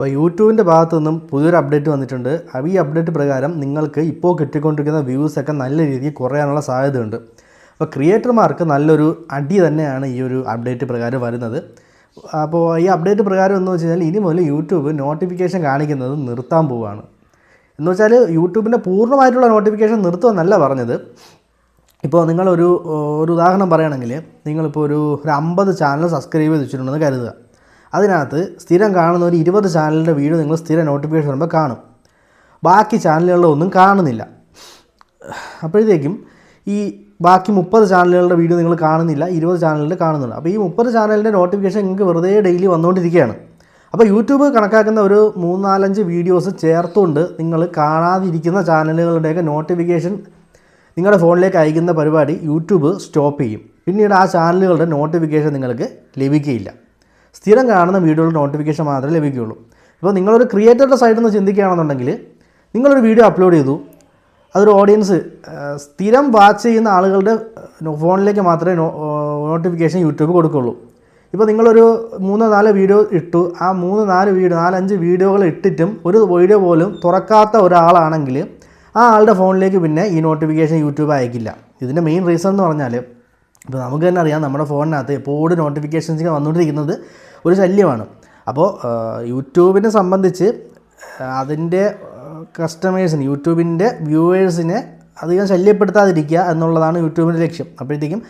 അപ്പോൾ യൂട്യൂബിന്റെ ഭാഗത്തു നിന്നും പുതിയൊരു അപ്ഡേറ്റ് വന്നിട്ടുണ്ട്. ഈ അപ്ഡേറ്റ് പ്രകാരം നിങ്ങൾക്ക് ഇപ്പോൾ കിട്ടിക്കൊണ്ടിരിക്കുന്ന വ്യൂസൊക്കെ നല്ല രീതിയിൽ കുറയാനുള്ള സാധ്യതയുണ്ട്. അപ്പോൾ ക്രിയേറ്റർമാർക്ക് നല്ലൊരു അടി തന്നെയാണ് ഈ ഒരു അപ്ഡേറ്റ് പ്രകാരം വരുന്നത്. അപ്പോൾ ഈ അപ്ഡേറ്റ് പ്രകാരം എന്ന് വെച്ച് കഴിഞ്ഞാൽ ഇനി മുതൽ യൂട്യൂബ് നോട്ടിഫിക്കേഷൻ കാണിക്കുന്നത് നിർത്താൻ പോവുകയാണ്. എന്ന് വെച്ചാൽ യൂട്യൂബിന്റെ പൂർണമായിട്ടുള്ള നോട്ടിഫിക്കേഷൻ നിർത്തുമെന്നല്ല പറഞ്ഞത്. ഇപ്പോൾ നിങ്ങളൊരു ഒരു ഉദാഹരണം പറയുകയാണെങ്കിൽ നിങ്ങളിപ്പോൾ ഒരു ഒരു അമ്പത് ചാനൽ സബ്സ്ക്രൈബ് ചെയ്ത് വെച്ചിട്ടുണ്ടെന്ന് കരുതുക. അതിനകത്ത് സ്ഥിരം കാണുന്ന ഒരു ഇരുപത് ചാനലിന്റെ വീഡിയോ നിങ്ങൾ സ്ഥിരം നോട്ടിഫിക്കേഷൻ വരുമ്പോൾ കാണും. ബാക്കി ചാനലുകളിലൊന്നും കാണുന്നില്ല. അപ്പോഴത്തേക്കും ഈ ബാക്കി മുപ്പത് ചാനലുകളുടെ വീഡിയോ നിങ്ങൾ കാണുന്നില്ല ഇരുപത് ചാനലിൽ കാണുന്നുണ്ട് അപ്പോൾ ഈ മുപ്പത് ചാനലിന്റെ നോട്ടിഫിക്കേഷൻ നിങ്ങൾക്ക് വെറുതെ ഡെയിലി വന്നുകൊണ്ടിരിക്കുകയാണ്. അപ്പോൾ യൂട്യൂബ് കണക്കാക്കുന്ന ഒരു മൂന്നാലഞ്ച് വീഡിയോസ് ചേർത്തുകൊണ്ട് നിങ്ങൾ കാണാതിരിക്കുന്ന ചാനലുകളുടെയൊക്കെ നോട്ടിഫിക്കേഷൻ നിങ്ങളുടെ ഫോണിലേക്ക് അയക്കുന്ന പരിപാടി യൂട്യൂബ് സ്റ്റോപ്പ് ചെയ്യും. പിന്നീട് ആ ചാനലുകളുടെ നോട്ടിഫിക്കേഷൻ നിങ്ങൾക്ക് ലഭിക്കുകയില്ല. സ്ഥിരം കാണുന്ന വീഡിയോയുടെ നോട്ടിഫിക്കേഷൻ മാത്രമേ ലഭിക്കുകയുള്ളൂ. ഇപ്പോൾ നിങ്ങളൊരു ക്രിയേറ്ററുടെ സൈഡിൽ നിന്ന് ചിന്തിക്കുകയാണെന്നുണ്ടെങ്കിൽ നിങ്ങളൊരു വീഡിയോ അപ്ലോഡ് ചെയ്തു. അതൊരു ഓഡിയൻസ് സ്ഥിരം വാച്ച് ചെയ്യുന്ന ആളുകളുടെ ഫോണിലേക്ക് മാത്രമേ നോട്ടിഫിക്കേഷൻ യൂട്യൂബ് കൊടുക്കുകയുള്ളൂ. ഇപ്പോൾ നിങ്ങളൊരു മൂന്ന് നാല് വീഡിയോ ഇട്ടു. ആ മൂന്ന് നാല് വീഡിയോ നാലഞ്ച് വീഡിയോകൾ ഇട്ടിട്ടും ഒരു വീഡിയോ പോലും തുറക്കാത്ത ഒരാളാണെങ്കിൽ ആ ആളുടെ ഫോണിലേക്ക് പിന്നെ ഈ നോട്ടിഫിക്കേഷൻ യൂട്യൂബ് അയക്കില്ല. ഇതിന്റെ മെയിൻ റീസൺ എന്ന് പറഞ്ഞാൽ ഇപ്പോൾ നമുക്ക് തന്നെ അറിയാം നമ്മുടെ ഫോണിനകത്ത് എപ്പോഴും നോട്ടിഫിക്കേഷൻസ് വന്നുകൊണ്ടിരിക്കുന്നത് ഒരു ശല്യമാണ്. അപ്പോൾ യൂട്യൂബിനെ സംബന്ധിച്ച് അതിന്റെ കസ്റ്റമേഴ്സിന് യൂട്യൂബിന്റെ വ്യൂവേഴ്സിനെ അധികം ശല്യപ്പെടുത്താതിരിക്കുക എന്നുള്ളതാണ് യൂട്യൂബിന്റെ ലക്ഷ്യം. അപ്പോഴത്തേക്കും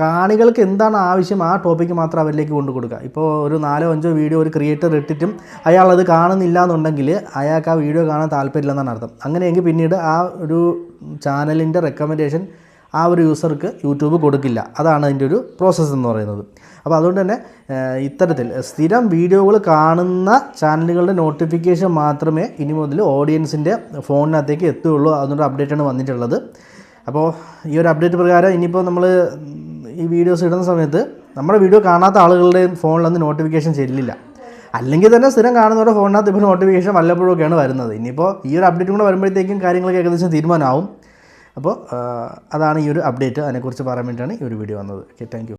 കാണികൾക്ക് എന്താണ് ആവശ്യം ആ ടോപ്പിക്ക് മാത്രം അവരിലേക്ക് കൊണ്ടു കൊടുക്കുക ഇപ്പോൾ ഒരു നാലോ അഞ്ചോ വീഡിയോ ഒരു ക്രിയേറ്റർ ഇട്ടിട്ടും അയാൾ അത് കാണുന്നില്ല എന്നുണ്ടെങ്കിൽ അയാൾക്ക് ആ വീഡിയോ കാണാൻ താല്പര്യമില്ലെന്നാണ് അർത്ഥം. അങ്ങനെയെങ്കിൽ പിന്നീട് ആ ഒരു ചാനലിന്റെ റെക്കമെൻഡേഷൻ ആ ഒരു യൂസർക്ക് യൂട്യൂബ് കൊടുക്കില്ല. അതാണ് അതിന്റെ ഒരു പ്രോസസ്സ് എന്ന് പറയുന്നത്. അപ്പോൾ അതുകൊണ്ട് തന്നെ ഇത്തരത്തിൽ സ്ഥിരം വീഡിയോകൾ കാണുന്ന ചാനലുകളുടെ നോട്ടിഫിക്കേഷൻ മാത്രമേ ഇനി മുതൽ ഓഡിയൻസിന്റെ ഫോണിനകത്തേക്ക് എത്തുകയുള്ളൂ അതിനൊരു അപ്ഡേറ്റാണ് വന്നിട്ടുള്ളത്. അപ്പോൾ ഈ ഒരു അപ്ഡേറ്റ് പ്രകാരം ഇനിയിപ്പോൾ നമ്മൾ ഈ വീഡിയോസ് ഇടുന്ന സമയത്ത് നമ്മുടെ വീഡിയോ കാണാത്ത ആളുകളുടെയും ഫോണിലൊന്നും നോട്ടിഫിക്കേഷൻ ചെല്ലില്ല അല്ലെങ്കിൽ തന്നെ സ്ഥിരം കാണുന്നവരുടെ ഫോണിനകത്ത് ഇപ്പോൾ നോട്ടിഫിക്കേഷൻ വല്ലപ്പോഴൊക്കെയാണ് വരുന്നത്. ഇനിയിപ്പോൾ ഈ ഒരു അപ്ഡേറ്റ് കൂടെ വരുമ്പോഴത്തേക്കും കാര്യങ്ങളൊക്കെ ഏകദേശം തീരുമാനമാവും. അപ്പോൾ അതാണ് ഈ ഒരു അപ്ഡേറ്റ് അതിനെക്കുറിച്ച് പറയാൻ വേണ്ടിയിട്ടാണ് ഈ ഒരു വീഡിയോ വന്നത്. Okay thank